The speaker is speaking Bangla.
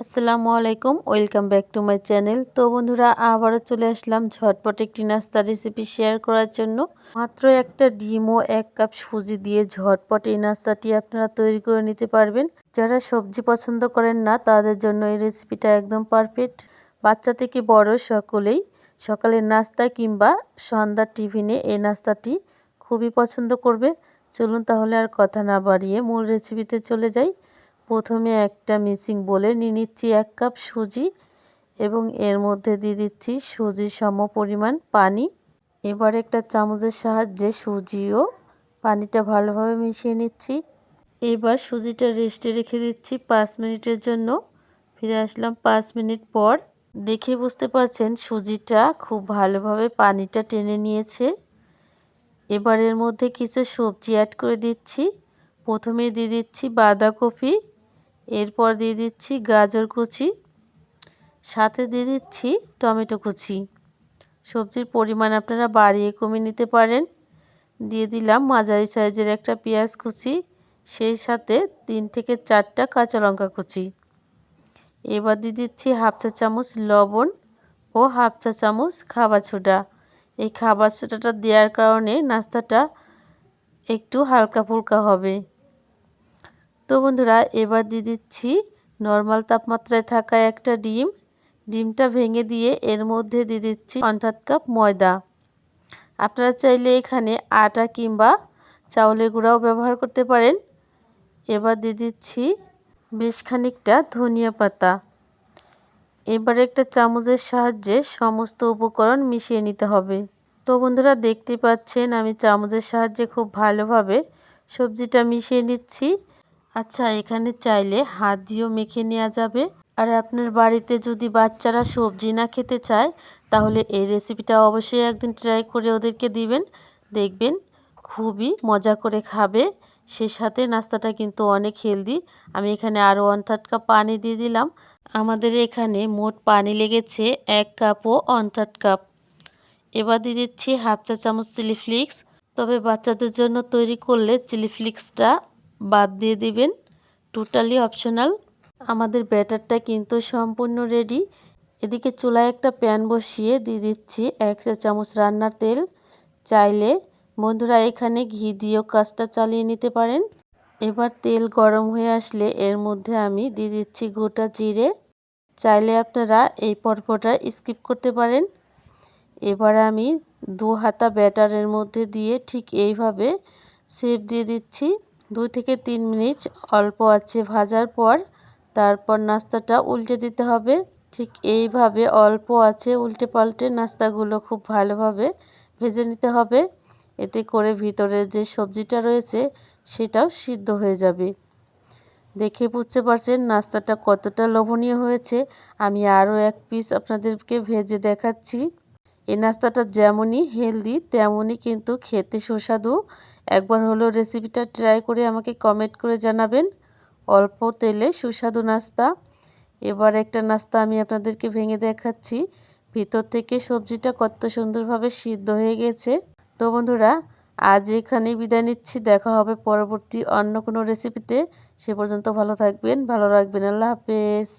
আসসালামু আলাইকুম, welcome back to my channel. তো বন্ধুরা, আবারও চলে আসলাম ঝটপট একটি নাস্তা রেসিপি শেয়ার করার জন্য। মাত্র একটা ডিম ও এক কাপ সুজি দিয়ে ঝটপট এই নাস্তাটি আপনারা তৈরি করে নিতে পারবেন। যারা সবজি পছন্দ করেন না, তাদের জন্য এই রেসিপিটা একদম পারফেক্ট। বাচ্চা থেকে বড় সকলেই সকালের নাস্তা কিংবা সন্ধ্যার টিফিনে এই নাস্তাটি খুবই পছন্দ করবে। চলুন তাহলে আর কথা না বাড়িয়ে মূল রেসিপিতে চলে যাই। প্রথমে একটা মিক্সিং বলে নিয়ে নিচ্ছি এক কাপ সুজি এবং এর মধ্যে দিয়ে দিচ্ছি সুজির সম পরিমাণ পানি। এবার একটা চামচের সাহায্যে সুজিও পানিটা ভালোভাবে মিশিয়ে নিচ্ছি। এবার সুজিটা রেস্টে রেখে দিচ্ছি পাঁচ মিনিটের জন্য। ফিরে আসলাম পাঁচ মিনিট পর। দেখে বুঝতে পারছেন সুজিটা খুব ভালোভাবে পানিটা টেনে নিয়েছে। এবার এর মধ্যে কিছু সবজি অ্যাড করে দিচ্ছি। প্রথমে দিয়ে দিচ্ছি বাঁধাকপি। এরপর দিয়ে দিচ্ছি গাজর কুচি, সাথে দিয়ে দিচ্ছি টমেটো কুচি। সবজির পরিমাণ আপনারা বাড়িয়ে কমিয়ে নিতে পারেন। দিয়ে দিলাম মাঝারি সাইজের একটা পেঁয়াজ কুচি, সেই সাথে তিন থেকে চারটা কাঁচা লঙ্কা কুচি। এবার দিয়ে দিচ্ছি হাফ চা চামচ লবণ ও হাফ চা চামচ খাবার ছোটা এই খাবার ছোটাটা দেওয়ার কারণে নাস্তাটা একটু হালকা ফুলকা হবে। তো বন্ধুরা, এবার দিয়ে দিচ্ছি নর্মাল তাপমাত্রায় থাকা একটা ডিম। ডিমটা ভেঙে দিয়ে এর মধ্যে দিয়ে দিচ্ছি পঞ্চাশ কাপ ময়দা। আপনারা চাইলে এখানে আটা কিংবা চাউলের গুঁড়াও ব্যবহার করতে পারেন। এবার দিয়ে দিচ্ছি বেশ খানিকটা ধনিয়া পাতা। এবার একটা চামচের সাহায্যে সমস্ত উপকরণ মিশিয়ে নিতে হবে। তো বন্ধুরা, দেখতে পাচ্ছেন আমি চামচের সাহায্যে খুব ভালোভাবে সবজিটা মিশিয়ে নিচ্ছি। আচ্ছা এখানে চাইলে হাত দিয়েও মেখে নেওয়া যাবে। আর আপনার বাড়িতে যদি বাচ্চারা সবজি না খেতে চায়, তাহলে এই রেসিপিটা অবশ্যই একদিন ট্রাই করে ওদেরকে দিবেন। দেখবেন খুবই মজা করে খাবে। সে সাথে নাস্তাটা কিন্তু অনেক হেলদি আমি এখানে আরও ওয়ান থার্ড কাপ পানি দিয়ে দিলাম। আমাদের এখানে মোট পানি লেগেছে এক কাপ ও ওয়ান থার্ড কাপ এবার দিয়ে দিচ্ছি হাফ চা চামচ চিলি ফ্লিক্স তবে বাচ্চাদের জন্য তৈরি করলে চিলি ফ্লিক্সটা বাদ দিয়ে দিবেন। টোটালি অপশনাল আমাদের ব্যাটারটা কিন্তু সম্পূর্ণ রেডি এদিকে চুলায় একটা প্যান বসিয়ে দিয়ে দিচ্ছি এক চা চামচ রান্নার তেল। চাইলে বন্ধুরা এখানে ঘি দিয়েও কাজটা চালিয়ে নিতে পারেন। এবার তেল গরম হয়ে আসলে এর মধ্যে আমি দিয়ে দিচ্ছি গোটা জিরে। চাইলে আপনারা এই পর্বটা স্কিপ করতে পারেন। এবার আমি দু হাতা ব্যাটারের মধ্যে দিয়ে ঠিক এইভাবে সেপ দিয়ে দিচ্ছি। দুই থেকে তিন মিনিট অল্প আছে ভাজার পর তারপর নাস্তাটা উল্টে দিতে হবে। ঠিক এইভাবে অল্প আছে উল্টে পাল্টে নাস্তাগুলো খুব ভালোভাবে ভেজে নিতে হবে। এতে করে ভিতরে যে সবজিটা রয়েছে সেটাও সিদ্ধ হয়ে যাবে। দেখে বুঝতে পারছেন নাস্তাটা কতটা লোভনীয় হয়েছে। আমি আরও এক পিস আপনাদেরকে ভেজে দেখাচ্ছি। এই নাস্তাটা যেমনই হেলদি তেমনই কিন্তু খেতে সুস্বাদু। একবার হলো রেসিপিটা ট্রাই করে আমাকে কমেন্ট করে জানাবেন। অল্প তেলে সুস্বাদু নাস্তা। এবার একটা নাস্তা আমি আপনাদেরকে ভেঙে দেখাচ্ছি। ভিতর থেকে সবজিটা কত সুন্দরভাবে সিদ্ধ হয়ে গেছে। তো বন্ধুরা, আজ এখানেই বিদায় নিচ্ছি। দেখা হবে পরবর্তী অন্য কোনো রেসিপিতে সে পর্যন্ত ভালো থাকবেন, ভালো রাখবেন। আল্লাহ হাফেজ।